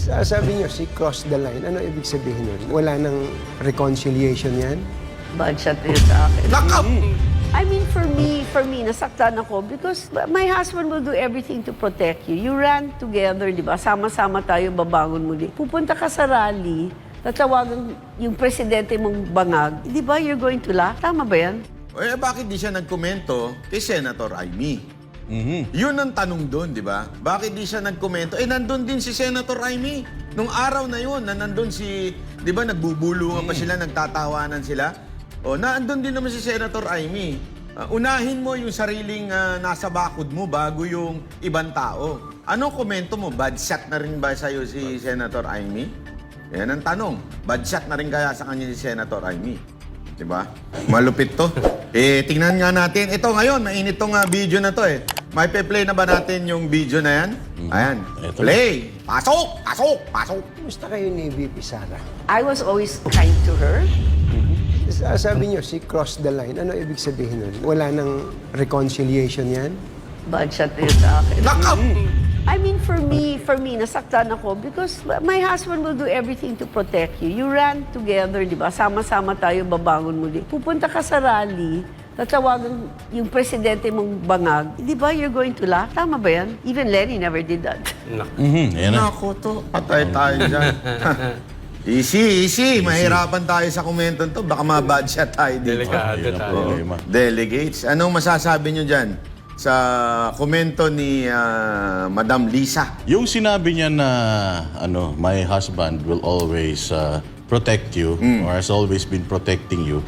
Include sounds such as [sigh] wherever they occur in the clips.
Sa- Sabi niyo, si cross the line. Ano ibig sabihin nun? Wala nang reconciliation yan? Bad shot yun sa akin. Knockout! I mean, for me, for me, nasaktan ako because my husband will do everything to protect you. You ran together, di ba? Sama-sama tayo babangon muli. Pupunta ka sa rally, tatawagan yung presidente mong bangag. Di ba, you're going to laugh? Tama ba yan? Eh, bakit di siya nagkomento kay Senator Amy? Yun ang tanong doon, di ba? Bakit di siya nagkomento? Eh, nandun din si Senator Amy. Nung araw na yun, na nandun si, di ba, nagbubulungan pa sila, nagtatawanan sila. O, naandun din naman si Senator Amy. Ah, unahin mo yung sariling ah, nasa bakod mo bago yung ibang tao. Anong komento mo? Bad shot na rin ba sa'yo si Senator Amy? Yan ang tanong. Bad shot na rin kaya sa kanya si Senator Amy? Diba? Malupit to. [laughs] Eh, tingnan nga natin. Ito ngayon, mainit tong ah, video na to eh. May pe-play na ba natin yung video na yan? Ayan. Eto. Play! Pasok! Pasok! Pasok! Kumusta kayo ni VP Sara? I was always kind to her. Sa- Sabi niyo, si cross the line. Ano ibig sabihin nun? Wala nang reconciliation yan? Bad shot yun sa akin. Knockout! I mean, for me, for me, nasaktan ako because my husband will do everything to protect you. You ran together, di ba? Sama-sama tayo babangon muli. Pupunta ka sa rally, tatawagan yung presidente mong bangag. Di ba, you're going to laugh? Tama ba yan? Even Lenny never did that. Mhm, ayan na. Nako to, patay tayo dyan. [laughs] easy, easy. Mahirapan tayo sa komento to. Baka ma-bad shot tayo dito. Delikado Ayun tayo. problema. Delegates, anong masasabi nyo dyan sa komento ni ah, Madam Lisa? Yung sinabi niya na ano, my husband will always uh, protect you or has always been protecting you.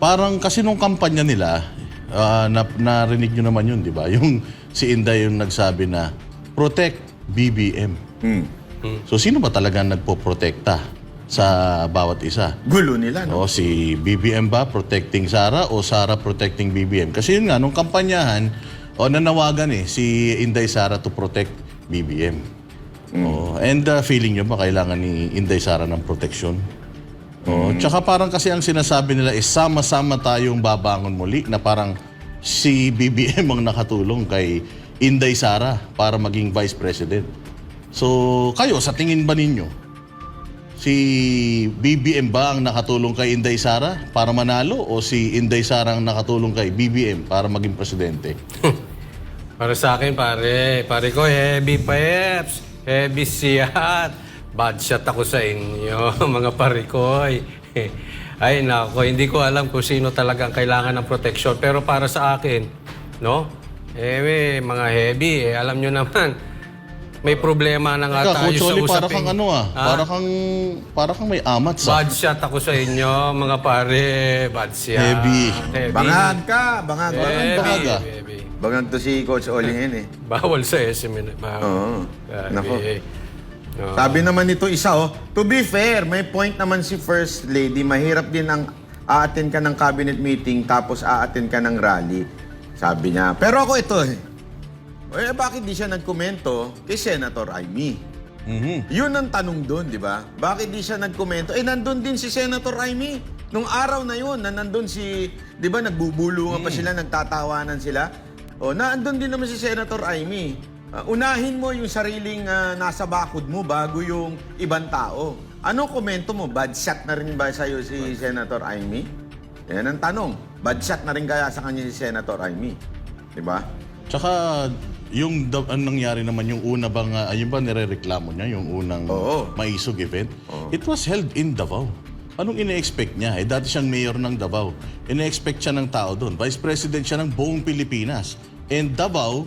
Parang kasi nung kampanya nila, uh, na, narinig nyo naman yun, di ba? Yung si Inday yung nagsabi na, protect BBM. Hmm. So sino ba talaga nagpo-protekta sa bawat isa? Gulo nila, no? O si BBM ba protecting Sara o Sara protecting BBM? Kasi yun nga, nung kampanyahan, o nanawagan eh, si Inday Sara to protect BBM. O, and uh, feeling nyo ba kailangan ni Inday Sara ng proteksyon? O, Tsaka parang kasi ang sinasabi nila is sama-sama tayong babangon muli na parang si BBM ang nakatulong kay Inday Sara para maging Vice President. So, kayo, sa tingin ba ninyo, Si BBM ba ang nakatulong kay Inday Sara para manalo o si Inday Sara ang nakatulong kay BBM para maging presidente? [laughs] Para sa akin, pare. Pare ko, heavy peps. Heavy siyat. Bad shot ako sa inyo, [laughs] mga pare ko. Ay, nako, hindi ko alam kung sino talagang kailangan ng protection. Pero para sa akin, no? Eh, mga heavy, eh, alam nyo naman, may problema na nga Teka, tayo Coach sa Oli, usaping... para kang ano ah, Ha? para kang para kang may amat sa Bad shot ako sa inyo, mga pare. Bad shot. Heavy. Heavy. Bangag ka, bangag. Bangag, Heavy. bangag ah. heavy. Bangag to si Coach Oling yan eh. Bawal sa SM. yun. Bawal. Oo. Grabe. Nako. Oo. Sabi naman nito isa, oh, to be fair, may point naman si First Lady, mahirap din ang aaten ka ng cabinet meeting tapos aaten ka ng rally. Sabi niya. Pero ako ito eh. Eh, bakit di siya nagkomento kay Senator Amy? Mhm. Yun ang tanong doon, di ba? Bakit di siya nagkomento? Eh, nandun din si Senator Amy. Nung araw na yun, na nandun si, di ba, nagbubulungan pa sila, nagtatawanan sila. O, naandun din naman si Senator Amy. Ah, unahin mo yung sariling ah, nasa bakod mo bago yung ibang tao. Anong komento mo? Bad shot na rin ba sa'yo si Senator Amy? Yan ang tanong. Bad shot na rin kaya sa kanya si Senator Amy? Di ba? Tsaka yung da- ang nangyari naman yung una bang uh, ayun ba nirereklamo niya yung unang Oo. maisog event? It was held in Davao. Anong ine-expect niya? Eh, dati siyang mayor ng Davao. Ine-expect siya ng tao doon. Vice President siya ng buong Pilipinas. And Davao,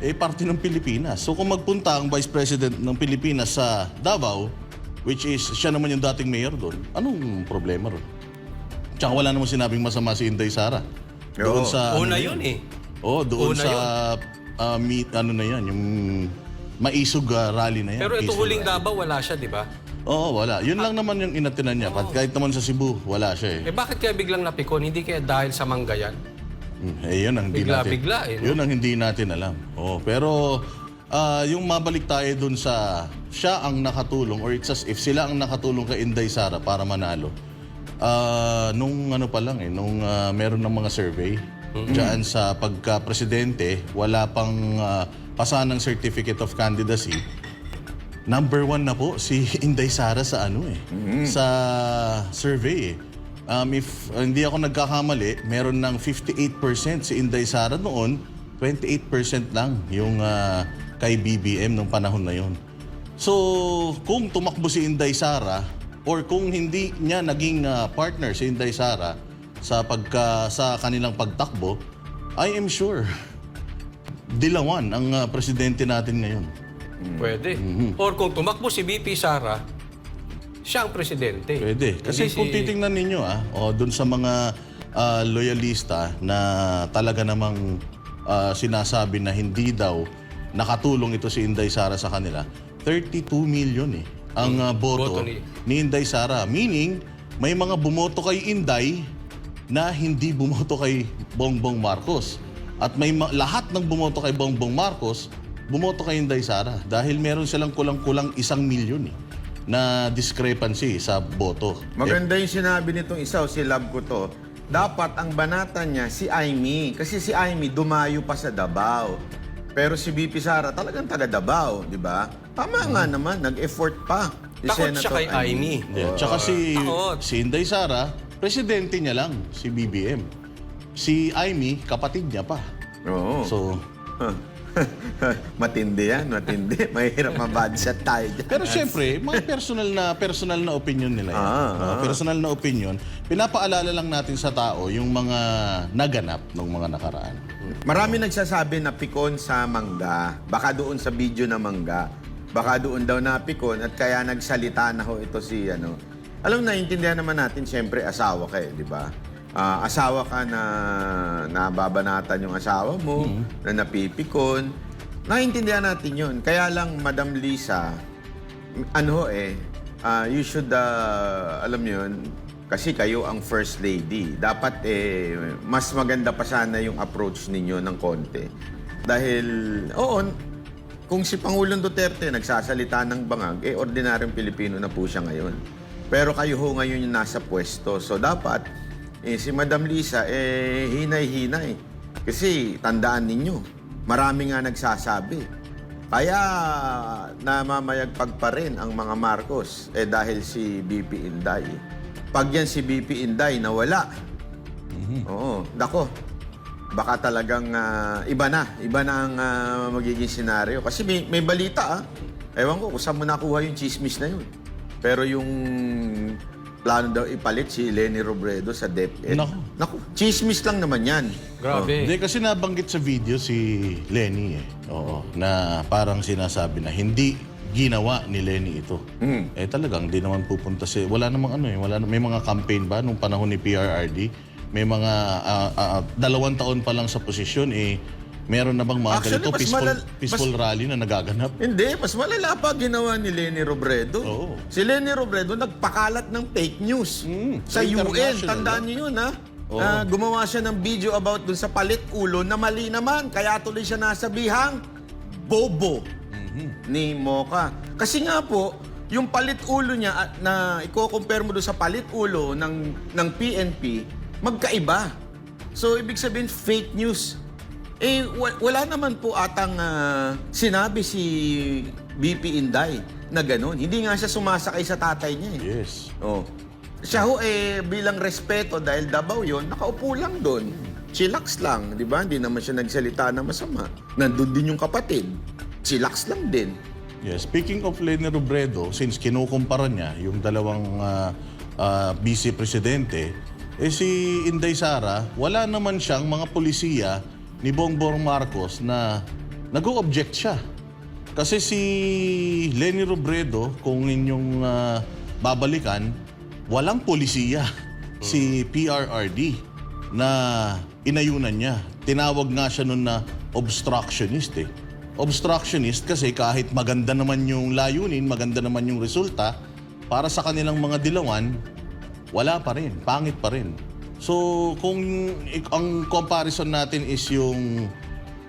eh, parte ng Pilipinas. So kung magpunta ang Vice President ng Pilipinas sa Davao, which is siya naman yung dating mayor doon, anong problema ron? Tsaka wala namang sinabing masama si Inday Sara. Doon Oo. sa... Una ano yun eh. Oo, doon Una sa ah, meet, ano na yan, yung maisog ah, rally na yan. Pero ito huling. Davao, wala siya, di ba? Oo, wala. Yun lang naman yung inatinan niya. Kahit- Kahit naman sa Cebu, wala siya eh. Eh bakit kaya biglang napikon? Hindi kaya dahil sa manggayan? Hmm, Eh, yun ang hindi Bigla- natin. bigla eh, no? Yun ang hindi natin alam. Oo, pero ah, yung mabalik tayo dun sa siya ang nakatulong or it's as if sila ang nakatulong kay Inday Sara para manalo. Ah, nung ano pa lang eh, nung ah, meron ng mga survey diyan sa pagka-presidente, wala pang ah, pasa ng certificate of candidacy number one na po si [laughs] Inday Sara sa ano eh, sa survey eh. Um, if uh, hindi ako nagkakamali, meron ng 58% si Inday Sara noon, 28% lang yung ah, kay BBM nung panahon na yon. So, kung tumakbo si Inday Sara or kung hindi niya naging ah, partner si Inday Sara sa pagka sa kanilang pagtakbo, I am sure dilawan ang ah, presidente natin ngayon. Pwede. Mm-hmm. Or kung tumakbo si BP Sara, siya ang presidente. Pwede. Kasi Hindi kung si- titingnan ninyo ah, o dun sa mga ah, loyalista na talaga namang ah, sinasabi na hindi daw nakatulong ito si Inday Sara sa kanila, 32 million eh ang ah, boto, Boto ni- ni Inday Sara. Meaning, may mga bumoto kay Inday na hindi bumoto kay Bongbong Marcos. At may ma- lahat ng bumoto kay Bongbong Marcos, bumoto kay Inday Sara. Dahil meron silang kulang-kulang isang milyon eh, na discrepancy sa boto. Maganda yung sinabi nitong isa, o si Love ko to. Dapat ang banata niya si Aimee. Kasi si Aimee dumayo pa sa Davao. Pero si BP Sara talagang taga Davao, di ba? Tama nga naman, nag-effort pa. si Takot siya Senator kay Aimee. Yeah. Tsaka si, Takot. si Inday Sara, presidente niya lang, si BBM. Si Aimee, kapatid niya pa. Oo. So, [laughs] matindi yan, matindi. [laughs] Mahirap mabadset tayo dyan. pero syempre, mga personal na personal na opinion nila yan. Ah, No, personal na opinion. Pinapaalala lang natin sa tao yung mga naganap ng mga nakaraan. Marami nagsasabi na pikon sa mangga. Baka doon sa video na mangga. Baka doon daw na pikon at kaya nagsalita na ho ito si ano. Alam na, intindihan naman natin, siyempre asawa ka eh, di ba? Ah, asawa ka na nababanatan yung asawa mo, na napipikon. Naintindihan natin yun. Kaya lang, Madam Lisa, ano ho eh, ah, you should, ah, alam mo yun, kasi kayo ang first lady. Dapat eh, mas maganda pa sana yung approach ninyo ng konti. Dahil, oo, kung si Pangulong Duterte nagsasalita ng bangag, eh, ordinaryong Pilipino na po siya ngayon. Pero kayo ho ngayon yung nasa pwesto. So, dapat, eh, si Madam Lisa, eh, hinay-hinay. Kasi, tandaan ninyo, marami nga nagsasabi. Kaya namamayagpag pa rin ang mga Marcos eh dahil si BP Inday. Pag yan si BP Inday nawala, oo, dako, baka talagang ah, iba na. Iba na ang ah, magiging senaryo. Kasi may, may balita ah. Ewan ko kung saan mo nakuha yung chismis na yun. Pero yung plano daw ipalit si Lenny Robredo sa DepEd. Naku. Naku, chismis lang naman yan. Grabe. Hindi kasi nabanggit sa video si Lenny eh. Oo, na parang sinasabi na hindi ginawa ni Lenny ito. Mm. Eh talagang di naman pupunta si wala namang ano eh, wala may mga campaign ba nung panahon ni PRRD? May mga ah, ah, ah, dalawang taon pa lang sa posisyon eh meron na bang mga Actually, ganito mas peaceful, malal- peaceful rally na nagaganap? Hindi, mas malala pa ginawa ni Lenny Robredo. Oo. Si Lenny Robredo nagpakalat ng fake news Mm, sa UN. Tandaan niyo yun, ha? Oo. Ah, gumawa siya ng video about dun sa palit ulo na mali naman. Kaya tuloy siya nasabihang bobo Mhm. ni Mocha. Kasi nga po, yung palit ulo niya at na i-compare mo doon sa palit ulo ng, ng PNP, magkaiba. So, ibig sabihin, fake news. Eh, wa- wala naman po atang ah, sinabi si BP Inday na ganun. Hindi nga siya sumasakay sa tatay niya eh. Yes. Oh. Siya ho eh bilang respeto dahil Davao yon nakaupo lang doon. Chillax lang, di ba? Hindi naman siya nagsalita na masama. Nandun din yung kapatid. Chillax lang din. Yes, speaking of Lenny Robredo, since kinukumpara niya yung dalawang ah, ah, vice presidente, eh si Inday Sara, wala naman siyang mga polisiya ni Bongbong Marcos na nag-o-object siya. Kasi si Lenny Robredo, kung inyong ah, babalikan, walang polisiya si PRRD na inayunan niya. Tinawag nga siya nun na obstructionist eh. Obstructionist kasi kahit maganda naman yung layunin, maganda naman yung resulta, para sa kanilang mga dilawan, wala pa rin, pangit pa rin. So, kung ang comparison natin is yung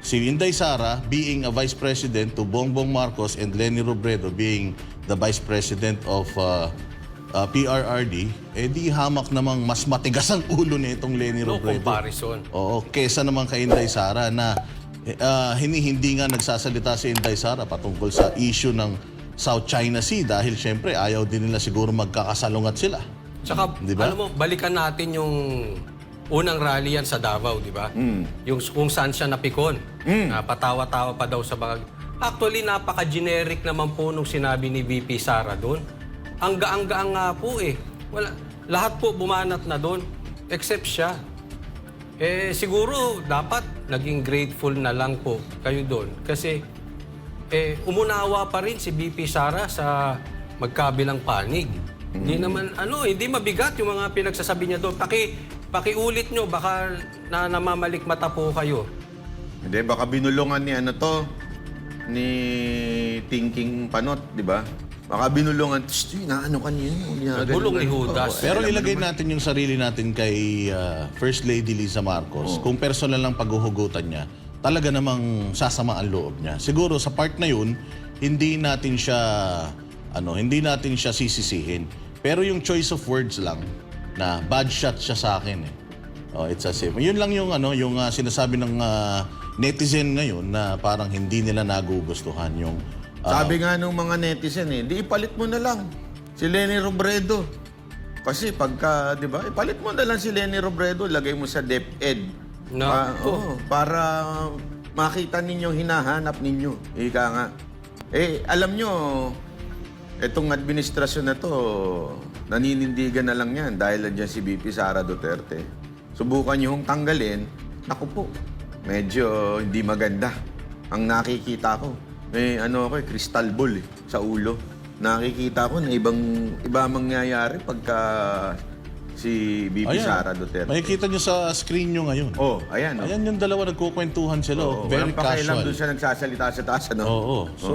si Inday Sara being a vice president to Bongbong Marcos and Lenny Robredo being the vice president of uh, uh, PRRD, eh di hamak namang mas matigas ang [laughs] ulo nitong Lenny No Robredo. comparison. Oo, kesa naman kay Inday Sara na eh, ah, hindi, hindi nga nagsasalita si Inday Sara patungkol sa issue ng South China Sea dahil syempre ayaw din nila siguro magkakasalungat sila. Tsaka, Di ba? alam mo, balikan natin yung unang rally yan sa Davao, di ba? Yung kung saan siya napikon. Na patawa-tawa pa daw sa mga... Actually, napaka-generic naman po nung sinabi ni VP Sara doon. Ang gaang-gaang nga po eh. Wala, lahat po bumanat na doon, except siya. Eh, siguro, dapat naging grateful na lang po kayo doon. Kasi, eh, umunawa pa rin si BP Sara sa magkabilang panig. Hindi naman, ano, hindi mabigat yung mga pinagsasabi niya doon. Paki, pakiulit nyo, baka na namamalik mata po kayo. Hindi, baka binulungan ni ano to, ni Thinking Panot, di ba? Baka binulungan, tsk, na ano kanina. Nagulong ni Judas. Pero ilagay natin yung sarili natin kay ah, First Lady Lisa Marcos. Kung personal lang paghuhugutan niya, talaga namang sasama ang loob niya. Siguro sa part na yun, hindi natin siya ano, hindi natin siya sisisihin. Pero yung choice of words lang na bad shot siya sa akin eh. Oh, it's as if. Yun lang yung ano, yung ah, sinasabi ng ah, netizen ngayon na parang hindi nila nagugustuhan yung ah, Sabi nga nung mga netizen eh, di ipalit mo na lang si Lenny Robredo. Kasi pagka, di ba, ipalit mo na lang si Lenny Robredo, lagay mo sa DepEd. No. Pa- oo, para makita ninyo, hinahanap ninyo. Ika nga. Eh, alam nyo, itong administrasyon na to, naninindigan na lang yan dahil nandiyan si BP Sara Duterte. Subukan nyo hong tanggalin, naku po, medyo hindi maganda. Ang nakikita ko, may ano ako eh, crystal ball eh, sa ulo. Nakikita ko na ibang, iba ang mangyayari pagka si BP ayan. Sara Duterte. Makikita niyo sa screen niyo ngayon. Oh, ayan. Oh. Ayan yung dalawa nagkukwentuhan sila. oh. Oh, Very walang casual. doon siya nagsasalita sa taas, ano? Oo. So,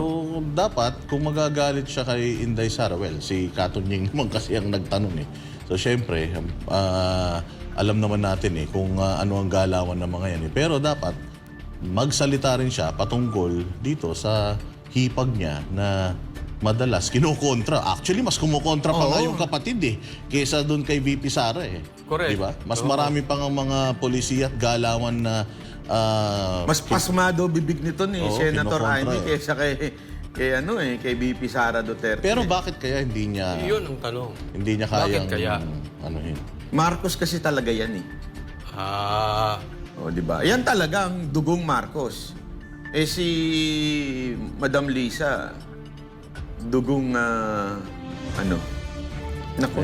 dapat, kung magagalit siya kay Inday Sara, well, si Katunying naman [laughs] kasi ang nagtanong eh. So, syempre, ah, alam naman natin eh kung ah, ano ang galawan ng mga yan eh. Pero dapat, magsalita rin siya patungkol dito sa hipag niya na madalas kinukontra. Actually, mas kumukontra pa nga yung kapatid eh, kaysa doon kay VP Sara eh. Correct. Di ba? Mas Oo. marami pang ang mga polisiya at galawan na ah, Mas pasmado bibig nito ni Oo, Senator kinukontra Amy eh. kaysa kay kay ano eh, kay BP Sara Duterte. Pero bakit kaya hindi niya Yun ang tanong. hindi niya Bakit kayang kaya? ano yun? Marcos kasi talaga yan eh. Ah, O, di ba? Yan talaga ang dugong Marcos. Eh si Madam Lisa, dugong ah, ano? Naku,